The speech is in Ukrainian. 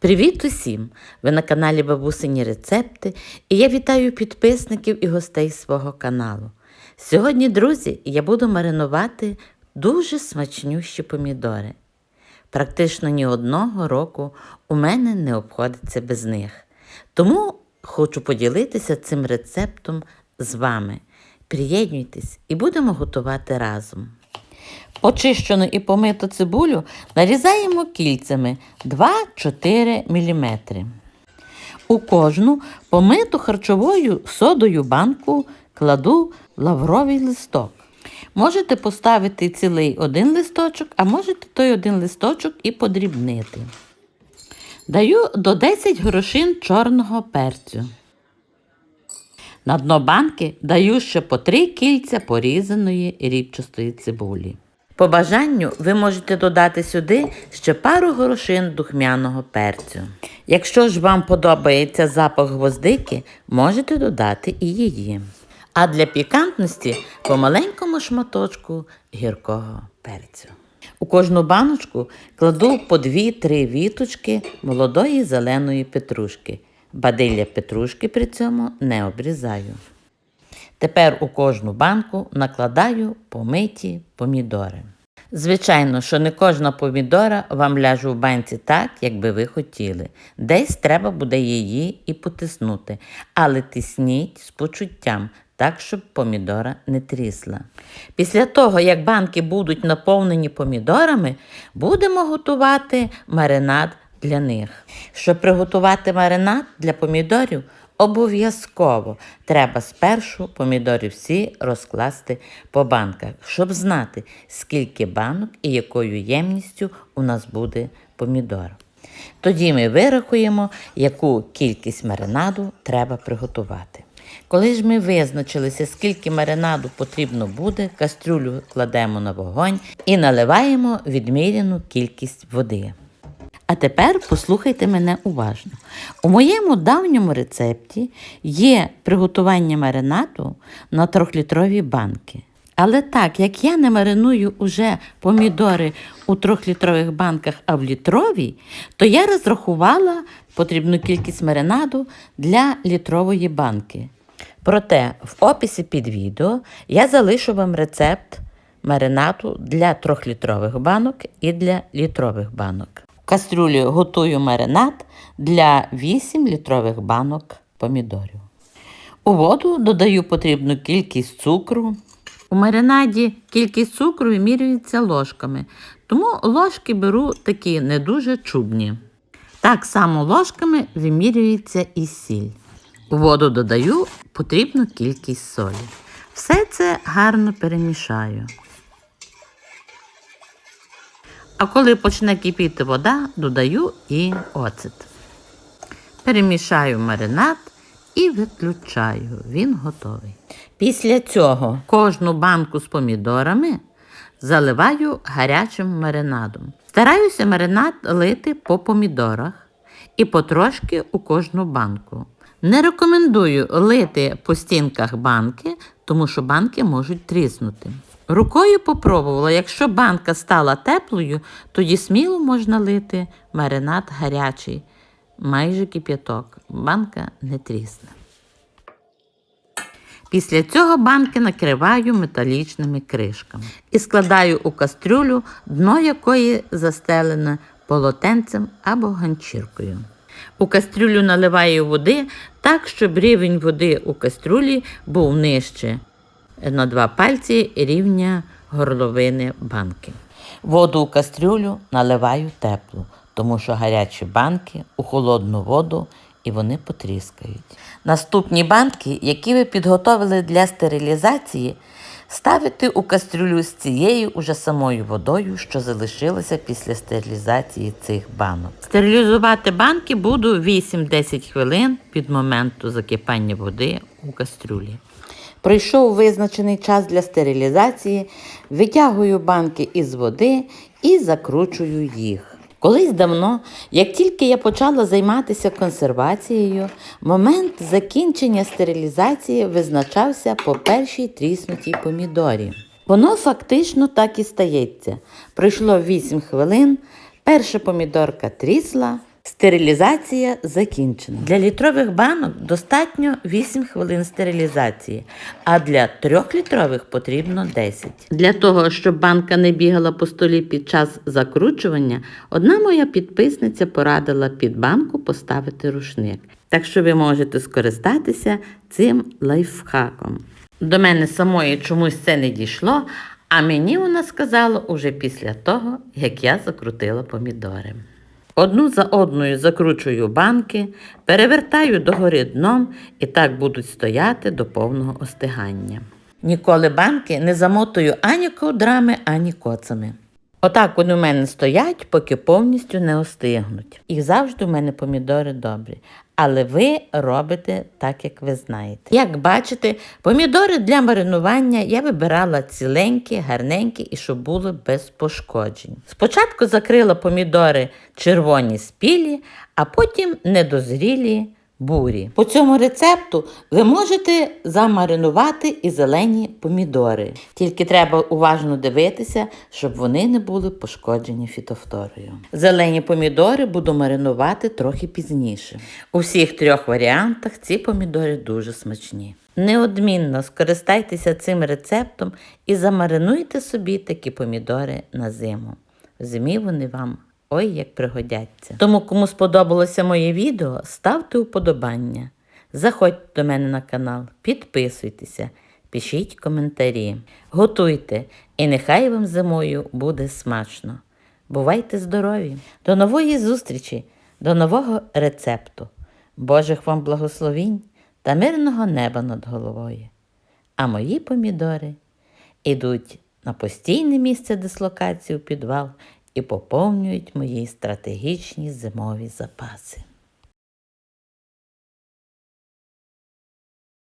Привіт усім! Ви на каналі Бабусині Рецепти і я вітаю підписників і гостей свого каналу. Сьогодні, друзі, я буду маринувати дуже смачнющі помідори. Практично ні одного року у мене не обходиться без них. Тому хочу поділитися цим рецептом з вами. Приєднуйтесь і будемо готувати разом. Почищену і помиту цибулю нарізаємо кільцями 2-4 мм. У кожну помиту харчовою содою банку кладу лавровий листок. Можете поставити цілий один листочок, а можете той один листочок і подрібнити. Даю до 10 горошин чорного перцю. На дно банки даю ще по 3 кільця порізаної рібчастої цибулі. По бажанню ви можете додати сюди ще пару горошин духмяного перцю. Якщо ж вам подобається запах гвоздики, можете додати і її. А для пікантності по маленькому шматочку гіркого перцю. У кожну баночку кладу по 2-3 віточки молодої зеленої петрушки. Бадилля петрушки при цьому не обрізаю. Тепер у кожну банку накладаю помиті помідори. Звичайно, що не кожна помідора вам ляже в банці так, як би ви хотіли. Десь треба буде її і потиснути, але тисніть з почуттям, так, щоб помідора не трісла. Після того, як банки будуть наповнені помідорами, будемо готувати маринад для них. Щоб приготувати маринад для помідорів, обов'язково треба спершу помідори всі розкласти по банках, щоб знати, скільки банок і якою ємністю у нас буде помідор. Тоді ми вирахуємо, яку кількість маринаду треба приготувати. Коли ж ми визначилися, скільки маринаду потрібно буде, кастрюлю кладемо на вогонь і наливаємо відміряну кількість води. А тепер послухайте мене уважно. У моєму давньому рецепті є приготування маринаду на трьохлітрові банки. Але так, як я не мариную уже помідори у трьохлітрових банках, а в літровій, то я розрахувала потрібну кількість маринаду для літрової банки. Проте в описі під відео я залишу вам рецепт маринаду для трьохлітрових банок і для літрових банок. Кастрюлі готую маринад для 8 літрових банок помідорів. У воду додаю потрібну кількість цукру. У маринаді кількість цукру вимірюється ложками, тому ложки беру такі не дуже чубні. Так само ложками вимірюється і сіль. У воду додаю потрібну кількість солі. Все це гарно перемішаю. А коли почне кипіти вода, додаю і оцет. Перемішаю маринад і виключаю. Він готовий. Після цього кожну банку з помідорами заливаю гарячим маринадом. Стараюся маринад лити по помідорах і потрошки у кожну банку. Не рекомендую лити по стінках банки, тому що банки можуть тріснути. Рукою попробувала, якщо банка стала теплою, тоді сміло можна лити маринад гарячий, майже кип'яток. Банка не трісне. Після цього банки накриваю металічними кришками і складаю у кастрюлю, дно якої застелене полотенцем або ганчіркою. У кастрюлю наливаю води так, щоб рівень води у кастрюлі був нижче на два пальці рівня горловини банки. Воду у кастрюлю наливаю теплу, тому що гарячі банки у холодну воду і вони потріскають. Наступні банки, які ви підготовили для стерилізації, ставите у кастрюлю з цією уже самою водою, що залишилася після стерилізації цих банок. Стерилізувати банки буду 8-10 хвилин від моменту закипання води у кастрюлі. Пройшов визначений час для стерилізації, витягую банки із води і закручую їх. Колись давно, як тільки я почала займатися консервацією, момент закінчення стерилізації визначався по першій тріснутій помідорі. Воно фактично так і стається. Пройшло 8 хвилин, перша помідорка трісла, Стерилізація закінчена. Для літрових банок достатньо 8 хвилин стерилізації, а для 3-літрових потрібно 10. Для того, щоб банка не бігала по столі під час закручування, одна моя підписниця порадила під банку поставити рушник. Так що ви можете скористатися цим лайфхаком. До мене самої чомусь це не дійшло, а мені вона сказала уже після того, як я закрутила помідори. Одну за одною закручую банки, перевертаю догори дном і так будуть стояти до повного остигання. Ніколи банки не замотую ані ковдрами, ані коцами. Отак вони у мене стоять, поки повністю не остигнуть. І завжди у мене помідори добрі. Але ви робите так, як ви знаєте. Як бачите, помідори для маринування я вибирала ціленькі, гарненькі і щоб були без пошкоджень. Спочатку закрила помідори червоні спілі, а потім недозрілі бурі. По цьому рецепту ви можете замаринувати і зелені помідори. Тільки треба уважно дивитися, щоб вони не були пошкоджені фітофторою. Зелені помідори буду маринувати трохи пізніше. У всіх трьох варіантах ці помідори дуже смачні. Неодмінно скористайтеся цим рецептом і замаринуйте собі такі помідори на зиму. В зимі вони вам ой як пригодяться. Тому, кому сподобалося моє відео, ставте уподобання. Заходьте до мене на канал, підписуйтеся, пишіть коментарі, готуйте, і нехай вам зимою буде смачно. Бувайте здорові! До нової зустрічі, до нового рецепту. Божих вам благословінь та мирного неба над головою. А мої помідори ідуть на постійне місце дислокації у підвал і поповнюють мої стратегічні зимові запаси.